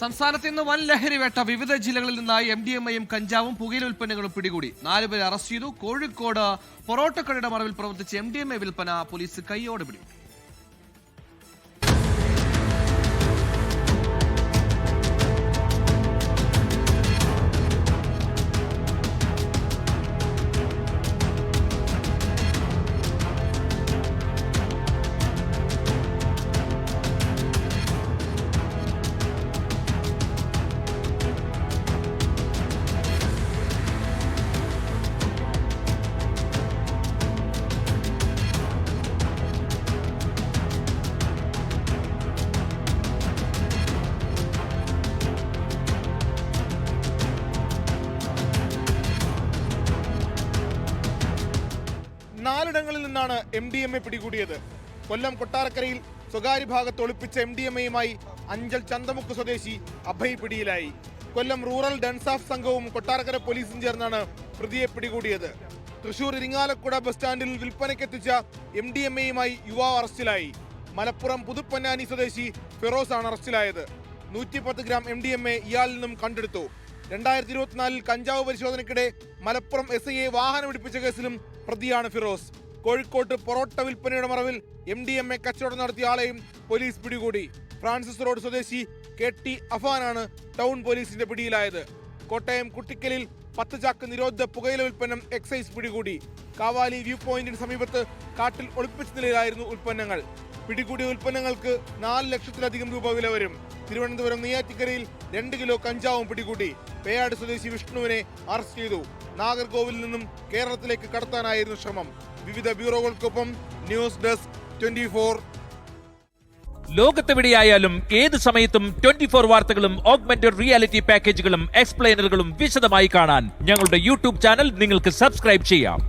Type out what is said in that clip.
സംസ്ഥാനത്ത് ഇന്ന് വൻ ലഹരി വേട്ട വിവിധ ജില്ലകളിൽ നിന്നായി എം ഡി എം ഐയും കഞ്ചാവും പുകയില ഉൽപ്പന്നങ്ങളും പിടികൂടി. നാലുപേരെ അറസ്റ്റ് ചെയ്തു. കോഴിക്കോട് പൊറോട്ടക്കടയുടെ മറവിൽ പ്രവർത്തിച്ച എം ഡി എം എ വിൽപ്പന പോലീസ് കൈയോടെ പിടികൂടി. നാലിടങ്ങളിൽ നിന്നാണ് എം ഡി എം എ പിടികൂടിയത്. കൊല്ലം കൊട്ടാരക്കരയിൽ സ്വകാര്യ ഭാഗത്ത് ഒളിപ്പിച്ച എം ഡി എം എയുമായി അഞ്ചൽ ചന്തമുക്ക് സ്വദേശി അഭയ് പിടിയിലായി. കൊല്ലം റൂറൽ ഡൻസാഫ് സംഘവും കൊട്ടാരക്കര പോലീസും ചേർന്നാണ് പ്രതിയെ പിടികൂടിയത്. തൃശൂർ ഇരിങ്ങാലക്കുട ബസ് സ്റ്റാൻഡിൽ വിൽപ്പനയ്ക്കെത്തിച്ച എം ഡി എം എയുമായി യുവാവ് അറസ്റ്റിലായി. മലപ്പുറം പുതുപ്പന്നാനി സ്വദേശി ഫിറോസ് ആണ് അറസ്റ്റിലായത്. നൂറ്റിപ്പത്ത് gram M D M A ഇയാളിൽ നിന്നും കണ്ടെടുത്തു. രണ്ടായിരത്തി ഇരുപത്തിനാലിൽ കഞ്ചാവ് പരിശോധനയ്ക്കിടെ മലപ്പുറം എസ് ഐയെ വാഹനം ഇടിപ്പിച്ച കേസിലും പ്രതിയാണ് ഫിറോസ്. കോഴിക്കോട്ട് പൊറോട്ട വിൽപ്പനയുടെ മറവിൽ എം ഡി എം എ കച്ചവടം നടത്തിയ ആളെയും പോലീസ് പിടികൂടി. ഫ്രാൻസിസ് റോഡ് സ്വദേശി കെ ടി അഫാനാണ് ടൗൺ പോലീസിന്റെ പിടിയിലായത്. കോട്ടയം കുട്ടിക്കലിൽ പത്ത് ചാക്ക് നിരോധിത പുകയില ഉൽപ്പന്നം എക്സൈസ് പിടികൂടി. കാവാലി വ്യൂ പോയിന്റിന് സമീപത്ത് കാട്ടിൽ ഒളിപ്പിച്ച നിലയിലായിരുന്നു ഉൽപ്പന്നങ്ങൾ. പിടികൂടിയ ഉൽപ്പന്നങ്ങൾക്ക് നാല് ലക്ഷത്തിലധികം രൂപ വില വരും. തിരുവനന്തപുരം നെയ്യാറ്റിക്കരയിൽ രണ്ട് കിലോ കഞ്ചാവും പിടികൂടി. പേയാട് സ്വദേശി വിഷ്ണുവിനെ അറസ്റ്റ് ചെയ്തു. നാഗർകോവിൽ നിന്നും കേരളത്തിലേക്ക് കടത്താനായിരുന്നു ശ്രമം. വിവിധ ബ്യൂറോകൾക്കൊപ്പം ന്യൂസ് ഡെസ്ക് ട്വന്റി ലോകത്തെവിടെയായാലും ഏത് സമയത്തും ട്വന്റി ഫോർ വാർത്തകളും ഓഗ്മെന്റഡ് റിയാലിറ്റി പാക്കേജുകളും എക്സ്പ്ലെയിനറുകളും വിശദമായി കാണാൻ ഞങ്ങളുടെ യൂട്യൂബ് ചാനൽ നിങ്ങൾക്ക് സബ്സ്ക്രൈബ് ചെയ്യാം.